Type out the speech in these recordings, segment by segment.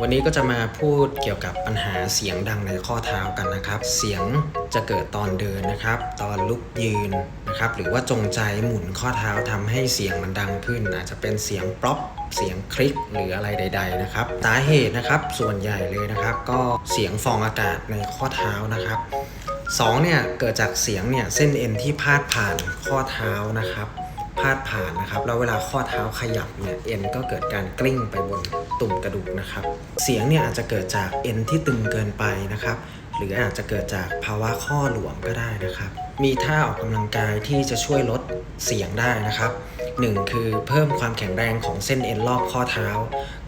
วันนี้ก็จะมาพูดเกี่ยวกับปัญหาเสียงดังในข้อเท้ากันนะครับ เสียงจะเกิดตอนเดินนะครับ ตอนลุกยืนนะครับ หรือว่าจงใจหมุนข้อเท้าทำให้เสียงมันดังขึ้นอาจจะเป็นเสียงป๊อปเสียงคลิกหรืออะไรใด ๆ นะครับสาเหตุนะครับส่วนใหญ่เลยนะครับ ก็เสียงฟองอากาศในข้อเท้านะครับสองเนี่ยเกิดจากเสียงเนี่ยเส้นเอ็นที่พาดผ่านข้อเท้านะครับพาดผ่านนะครับแล้วเวลาข้อเท้าขยับเนี่ยเอ็นก็เกิดการกลิ้งไปบน ตุ่มกระดูกนะครับ เสียงเนี่ยอาจจะเกิดจากเอ็นที่ตึงเกินไปนะครับ หรืออาจจะเกิดจากภาวะข้อหลวมก็ได้นะครับ มีท่าออกกำลังกายที่จะช่วยลดเสียงได้นะครับ 1 คือเพิ่มความแข็งแรงของเส้นเอ็นรอบข้อเท้า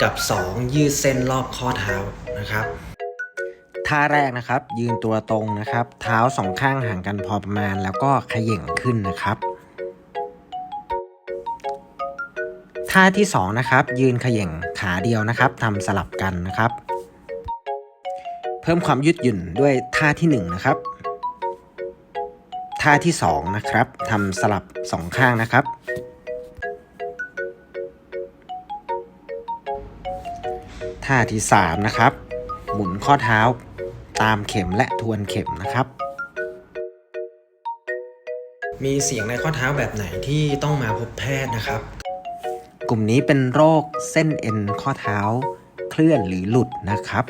กับ 2 ยืดเส้นรอบข้อเท้านะครับท่าแรกนะครับ ยืนตัวตรงนะครับ เท้าสองข้างห่างกันพอประมาณ แล้วก็ขย่งขึ้นนะครับ ท่าที่สองนะครับยืนเขย่งขาเดียวนะครับทำสลับกันนะครับ เพิ่มความยืดหยุ่นด้วยท่าที่หนึ่งนะครับท่าที่สองนะครับทำสลับสองข้างนะครับ ท่าที่3นะครับหมุนข้อเท้าตามเข็มและทวนเข็มนะครับ มีเสียงในข้อเท้าแบบไหนที่ต้องมาพบแพทย์นะครับ กลุ่มนี้เป็นโรคเส้นเอ็นข้อเท้าเคลื่อนหรือหลุดนะครับ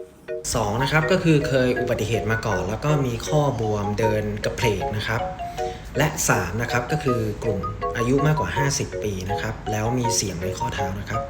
2นะครับก็คือเคยอุบัติเหตุมาก่อน แล้วก็มีข้อบวมเดินกระเพกนะครับ และ3นะครับก็คือกลุ่มอายุมากกว่า 50 ปีนะครับ แล้วมีเสียงในข้อเท้านะครับ